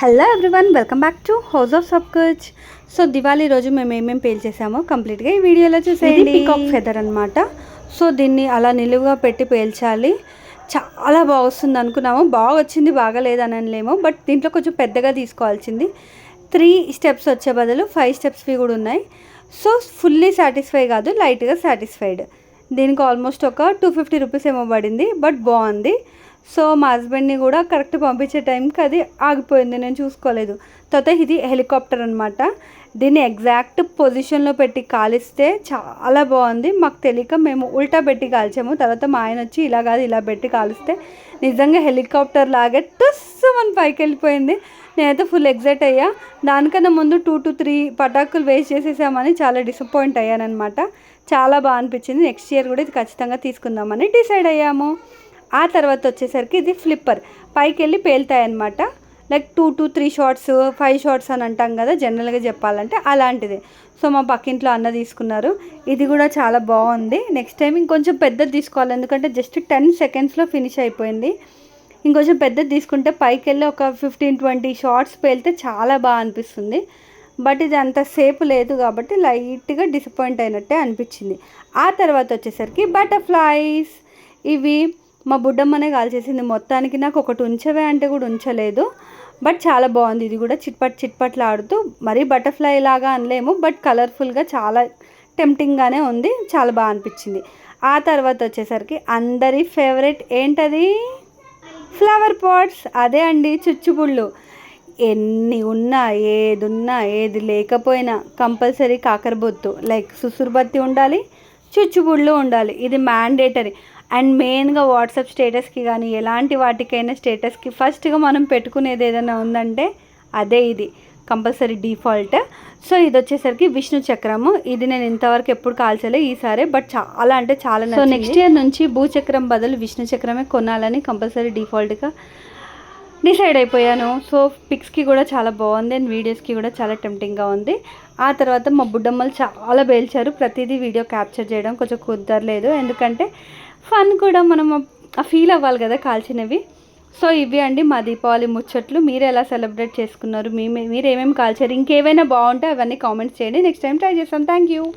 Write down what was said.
Hello everyone welcome back to house of Sab Kuch so Diwali రోజు మేము ఏమేమి pale చేసామో కంప్లీట్గా ఈ వీడియోలో చూసేయండి. పికాక్ ఫెదర్ అనమాట సో దీన్ని అలా నిలువుగా పెట్టి పేల్చాలి. చాలా బాగా వస్తుంది అనుకున్నాము. బాగా వచ్చింది బాగా లేదని అనలేము బట్ దీంట్లో కొంచెం పెద్దగా తీసుకోవాల్సింది. త్రీ స్టెప్స్ వచ్చే బదులు ఫైవ్ స్టెప్స్వి కూడా ఉన్నాయి. సో ఫుల్లీ సాటిస్ఫై కాదు లైట్గా సాటిస్ఫైడ్ దీనికి ఆల్మోస్ట్ ఒక టూ ఫిఫ్టీ రూపీస్ ఏమో పడింది బట్ బాగుంది. సో మా హస్బెండ్ని కూడా కరెక్ట్ పంపించే టైంకి అది ఆగిపోయింది. నేను చూసుకోలేదు. తర్వాత ఇది హెలికాప్టర్ అనమాట దీన్ని ఎగ్జాక్ట్ పొజిషన్లో పెట్టి కాలిస్తే చాలా బాగుంది. మాకు తెలియక మేము ఉల్టా పెట్టి కాల్చాము. తర్వాత మా ఆయన వచ్చి ఇలా కాదు ఇలా పెట్టి కాలిస్తే నిజంగా హెలికాప్టర్ లాగే టస్ మన పైకి వెళ్ళిపోయింది. నేనైతే ఫుల్ ఎగ్జైట్ అయ్యా. దానికన్నా ముందు టూ టు త్రీ పటాకులు వేస్ట్ చేసేసామని చాలా డిసప్పాయింట్ అయ్యానమాట చాలా బాగా అనిపించింది. నెక్స్ట్ ఇయర్ కూడా ఇది ఖచ్చితంగా తీసుకుందామని డిసైడ్ అయ్యాము. ఆ తర్వాత వచ్చేసరికి ఇది ఫ్లిప్పర్ పైకి వెళ్ళి పేలుతాయన్నమాట. Like two two three shots five shots అని అంటాం కదా జనరల్గా చెప్పాలంటే అలాంటిది. సో మా పక్కింట్లో అన్న తీసుకున్నారు. ఇది కూడా చాలా బాగుంది. నెక్స్ట్ టైం ఇంకొంచెం పెద్దది తీసుకోవాలి. ఎందుకంటే జస్ట్ టెన్ సెకండ్స్లో ఫినిష్ అయిపోయింది. ఇంకొంచెం పెద్దది తీసుకుంటే పైకి వెళ్ళి ఒక ఫిఫ్టీన్ ట్వంటీ షార్ట్స్ పేలితే చాలా బాగా అనిపిస్తుంది. బట్ ఇది అంత సేపు లేదు కాబట్టి లైట్గా డిసప్పాయింట్ అయినట్టే అనిపించింది. ఆ తర్వాత వచ్చేసరికి బటర్ఫ్లైస్ ఇవి మా బుడ్డమ్మనే కాల్చేసింది. మొత్తానికి నాకు ఒకటి ఉంచవే అంటే కూడా ఉంచలేదు. బట్ చాలా బాగుంది. ఇది కూడా చిట్పట్ చిట్పట్లు ఆడుతూ మరీ బటర్ఫ్లై లాగా అనలేము. బట్ కలర్ఫుల్గా చాలా టెంప్టింగ్గానే ఉంది. చాలా బాగా అనిపించింది. ఆ తర్వాత వచ్చేసరికి అందరి ఫేవరెట్ ఏంటది? Flower pots. అదే అండి చుచ్చుబుళ్ళు. ఎన్ని ఉన్నా ఏది ఉన్నా ఏది లేకపోయినా కంపల్సరీ కాకరబొత్తు. లైక్ సుసురుబత్తి ఉండాలి. చుచ్చుబుళ్ళు ఉండాలి. ఇది మ్యాండేటరీ అండ్ మెయిన్గా వాట్సాప్ స్టేటస్కి కానీ ఎలాంటి వాటికైనా స్టేటస్కి ఫస్ట్గా మనం పెట్టుకునేది ఏదైనా ఉందంటే అదే ఇది. కంపల్సరీ డిఫాల్ట్ సో ఇది వచ్చేసరికి విష్ణు చక్రము. ఇది నేను ఇంతవరకు ఎప్పుడు కాల్చలే ఈసారి బట్ చాలా అంటే చాలా సో నెక్స్ట్ ఇయర్ నుంచి భూచక్రం బదులు విష్ణు చక్రమే కొనాలని కంపల్సరీ డిఫాల్ట్గా డిసైడ్ అయిపోయాను. సో పిక్స్కి కూడా చాలా బాగుంది అండ్ వీడియోస్కి కూడా చాలా టెంప్టింగ్గా ఉంది. ఆ తర్వాత మా బుడ్డమ్మలు చాలా పేల్చారు. ప్రతిదీ వీడియో క్యాప్చర్ చేయడం కొంచెం కుదరలేదు. ఎందుకంటే ఫన్ కూడా మనం ఆ ఫీల్ అవ్వాలి కదా కాల్చినవి. సో ఇవి అండి మా దీపావళి ముచ్చట్లు. మీరు ఎలా సెలబ్రేట్ చేసుకున్నారు? మీ మీరు ఏమేమి కాల్చారు? ఇంకేమైనా బాగుంటే అవన్నీ కామెంట్స్ చేయండి. నెక్స్ట్ టైం ట్రై చేస్తాం. Thank you.